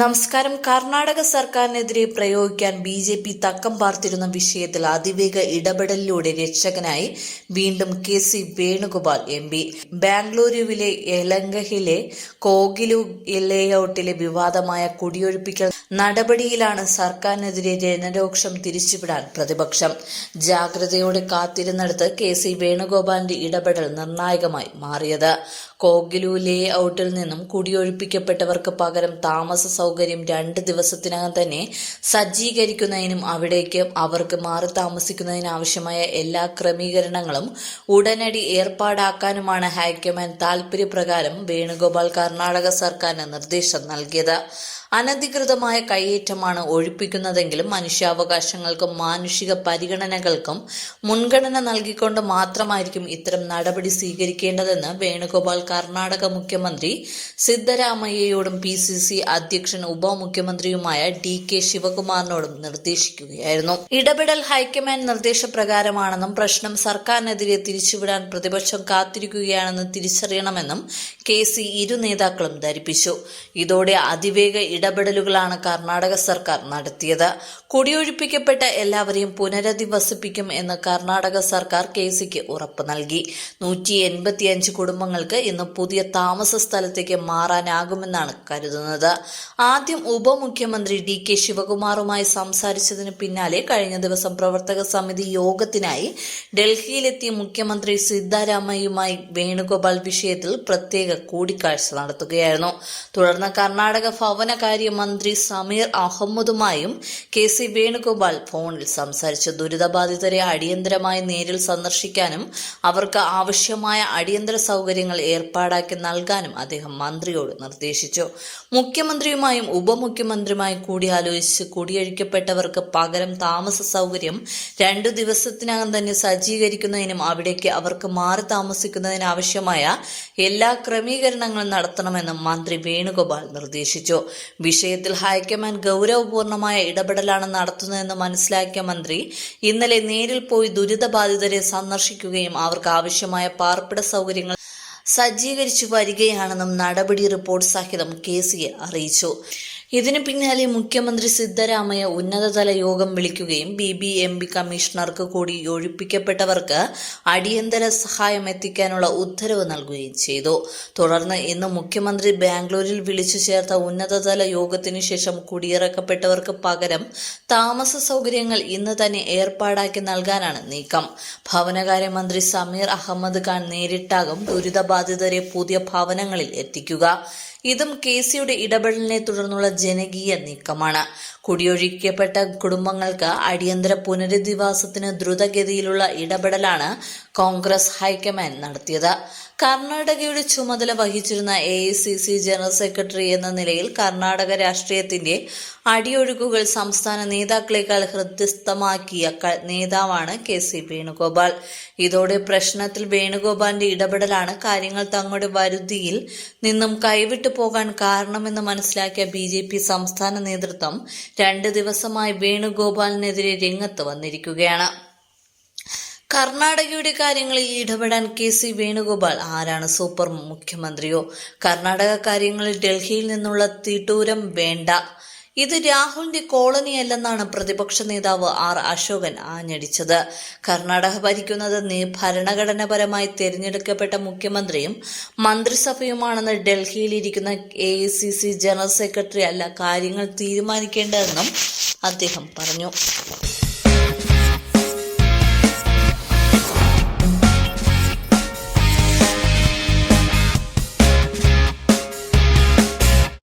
നമസ്കാരം. കർണാടക സർക്കാരിനെതിരെ പ്രയോഗിക്കാൻ ബി ജെ പി തക്കം പാർത്തിരുന്ന വിഷയത്തിൽ അതിവേഗ ഇടപെടലിലൂടെ രക്ഷകനായി വീണ്ടും K C Venugopal M P. ബാംഗ്ലൂരുവിലെ യലങ്കഹിലെ കോഗിലു ലേഔട്ടിലെ വിവാദമായ കുടിയൊഴിപ്പിക്കൽ നടപടിയിലാണ് സർക്കാരിനെതിരെ ജനരോക്ഷം തിരിച്ചുവിടാൻ പ്രതിപക്ഷം. ജാഗ്രതയോടെ കാത്തിരുന്നിടത്ത് കെ സി വേണുഗോപാലിന്റെ ഇടപെടൽ നിർണായകമായി മാറിയത്. കോഗിലു ലേ ഔട്ടിൽ നിന്നും കുടിയൊഴിപ്പിക്കപ്പെട്ടവർക്ക് പകരം താമസ സൗകര്യം രണ്ട് ദിവസത്തിനകം തന്നെ സജ്ജീകരിക്കുന്നതിനും അവിടേക്ക് അവർക്ക് മാറി താമസിക്കുന്നതിനാവശ്യമായ എല്ലാ ക്രമീകരണങ്ങളും ഉടനടി ഏർപ്പാടാക്കാനുമാണ് ഹൈക്കമാൻഡ് താൽപര്യപ്രകാരം വേണുഗോപാൽ കർണാടക സർക്കാരിന് നിർദ്ദേശം നൽകിയത്. അനധികൃതമായ കയ്യേറ്റമാണ് ഒഴിപ്പിക്കുന്നതെങ്കിലും മനുഷ്യാവകാശങ്ങൾക്കും മാനുഷിക പരിഗണനകൾക്കും മുൻഗണന നൽകിക്കൊണ്ട് മാത്രമായിരിക്കും ഇത്തരം നടപടി സ്വീകരിക്കേണ്ടതെന്ന് വേണുഗോപാൽ കർണാടക മുഖ്യമന്ത്രി സിദ്ധരാമയ്യയോടും പി സി സി അധ്യക്ഷൻ ഉപമുഖ്യമന്ത്രിയുമായ ഡി കെ ശിവകുമാറിനോടും നിർദ്ദേശിക്കുകയായിരുന്നു. ഇടപെടൽ ഹൈക്കമാൻഡ് നിർദ്ദേശപ്രകാരമാണെന്നും പ്രശ്നം സർക്കാരിനെതിരെ തിരിച്ചുവിടാൻ പ്രതിപക്ഷം കാത്തിരിക്കുകയാണെന്ന് തിരിച്ചറിയണമെന്നും കെ സി ഇരു നേതാക്കളും ധരിപ്പിച്ചു. ഇതോടെ അതിവേഗ ഇടപെടലുകളാണ് കർണാടക സർക്കാർ നടത്തിയത്. കുടിയൊഴിപ്പിക്കപ്പെട്ട എല്ലാവരെയും പുനരധിവസിപ്പിക്കും എന്ന് കർണാടക സർക്കാർ കെ സിക്ക് ഉറപ്പ് നൽകി. നൂറ്റി എൺപത്തിയഞ്ച് കുടുംബങ്ങൾക്ക് ഇന്ന് പുതിയ താമസ സ്ഥലത്തേക്ക് മാറാനാകുമെന്നാണ് കരുതുന്നത്. ആദ്യം ഉപമുഖ്യമന്ത്രി ഡി കെ ശിവകുമാറുമായി സംസാരിച്ചതിന് പിന്നാലെ കഴിഞ്ഞ ദിവസം പ്രവർത്തക സമിതി യോഗത്തിനായി ഡൽഹിയിലെത്തിയ മുഖ്യമന്ത്രി സിദ്ധാരാമയ്യുമായി വേണുഗോപാൽ വിഷയത്തിൽ പ്രത്യേക കൂടിക്കാഴ്ച നടത്തുകയായിരുന്നു. തുടർന്ന് കർണാടക ഭവനകാര്യ മന്ത്രി സമീർ അഹമ്മദുമായും കെ സി വേണുഗോപാൽ ഫോണിൽ സംസാരിച്ചു ദുരിതബാധിതരെ അടിയന്തരമായി നേരിൽ സന്ദർശിക്കാനും അവർക്ക് ആവശ്യമായ അടിയന്തര സൗകര്യങ്ങൾ ഏർപ്പാടാക്കി നൽകാനും അദ്ദേഹം മന്ത്രിയോട് നിർദ്ദേശിച്ചു. മുഖ്യമന്ത്രിയുമായും ഉപമുഖ്യമന്ത്രിയുമായും കൂടിയാലോചിച്ച് കുടിയൊഴിക്കപ്പെട്ടവർക്ക് പകരം താമസ സൗകര്യം രണ്ടു ദിവസത്തിനകം തന്നെ സജ്ജീകരിക്കുന്നതിനും അവിടേക്ക് അവർക്ക് മാറി താമസിക്കുന്നതിനാവശ്യമായ എല്ലാ ക്രമീകരണങ്ങളും നടത്തണമെന്നും മന്ത്രി വേണുഗോപാൽ നിർദ്ദേശിച്ചു. വിഷയത്തിൽ ഹൈക്കമാൻഡ് ഗൗരവപൂർണമായ ഇടപെടലാണ് നടത്തുന്നതെന്ന് മനസ്സിലാക്കിയ മന്ത്രി ഇന്നലെ നേരിൽ പോയി ദുരിതബാധിതരെ സന്ദർശിക്കുകയും അവർക്ക് ആവശ്യമായ പാർപ്പിട സൗകര്യങ്ങൾ സജ്ജീകരിച്ചു വരികയാണെന്നും നടപടി റിപ്പോർട്ട് സഹിതം കെ സിയെ അറിയിച്ചു. ഇതിനു പിന്നാലെ മുഖ്യമന്ത്രി സിദ്ധരാമയ്യ ഉന്നതതല യോഗം വിളിക്കുകയും ബി ബി എം ബി കമ്മീഷണർക്ക് കൂടി ഒഴിപ്പിക്കപ്പെട്ടവർക്ക് അടിയന്തര സഹായം എത്തിക്കാനുള്ള ഉത്തരവ് നൽകുകയും ചെയ്തു. തുടർന്ന് ഇന്ന് മുഖ്യമന്ത്രി ബാംഗ്ലൂരിൽ വിളിച്ചു ചേർത്ത ഉന്നതതല യോഗത്തിനു ശേഷം കുടിയിറക്കപ്പെട്ടവർക്ക് പകരം താമസ സൗകര്യങ്ങൾ ഇന്ന് തന്നെ ഏർപ്പാടാക്കി നൽകാനാണ് നീക്കം. ഭവനകാര്യമന്ത്രി സമീർ അഹമ്മദ് ഖാൻ നേരിട്ടാകും ദുരിതബാധിതരെ പുതിയ ഭവനങ്ങളിൽ എത്തിക്കുക. ഇതും കെ സിയുടെ ഇടപെടലിനെ തുടർന്നുള്ള ജനകീയ നീക്കമാണ്. കുടിയൊഴിക്കപ്പെട്ട കുടുംബങ്ങൾക്ക് അടിയന്തര പുനരധിവാസത്തിന് ദ്രുതഗതിയിലുള്ള ഇടപെടലാണ് കോൺഗ്രസ് ഹൈക്കമാൻഡ് നടത്തിയത്. കർണാടകയുടെ ചുമതല വഹിച്ചിരുന്ന എ ജനറൽ സെക്രട്ടറി എന്ന നിലയിൽ കർണാടക രാഷ്ട്രീയത്തിന്റെ അടിയൊഴുക്കുകൾ സംസ്ഥാന നേതാക്കളെക്കാൾ ഹൃദ്യസ്ഥമാക്കിയ നേതാവാണ് കെ സി വേണുഗോപാൽ. ഇതോടെ പ്രശ്നത്തിൽ വേണുഗോപാലിന്റെ ഇടപെടലാണ് കാര്യങ്ങൾ തങ്ങളുടെ വരുതിയിൽ നിന്നും കൈവിട്ടു പോകാൻ കാരണമെന്ന് മനസ്സിലാക്കിയ ബി ജെ പി സംസ്ഥാന നേതൃത്വം രണ്ട് ദിവസമായി വേണുഗോപാലിനെതിരെ രംഗത്ത് വന്നിരിക്കുകയാണ്. കർണാടകയുടെ കാര്യങ്ങളിൽ ഇടപെടാൻ കെ സി വേണുഗോപാൽ ആരാണ് സൂപ്പർ മുഖ്യമന്ത്രിയോ? കർണാടക കാര്യങ്ങളിൽ ഡൽഹിയിൽ നിന്നുള്ള തീട്ടൂരം വേണ്ട. ഇത് രാഹുലിന്റെ കോളനിയല്ലെന്നാണ് പ്രതിപക്ഷ നേതാവ് ആർ അശോകൻ ആഞ്ഞടിച്ചത്. കർണാടക ഭരിക്കുന്നത് ഭരണഘടനാപരമായി തെരഞ്ഞെടുക്കപ്പെട്ട മുഖ്യമന്ത്രിയും മന്ത്രിസഭയുമാണെന്ന് ഡൽഹിയിലിരിക്കുന്ന എ ജനറൽ സെക്രട്ടറി അല്ല കാര്യങ്ങൾ തീരുമാനിക്കേണ്ടതെന്നും അദ്ദേഹം പറഞ്ഞു.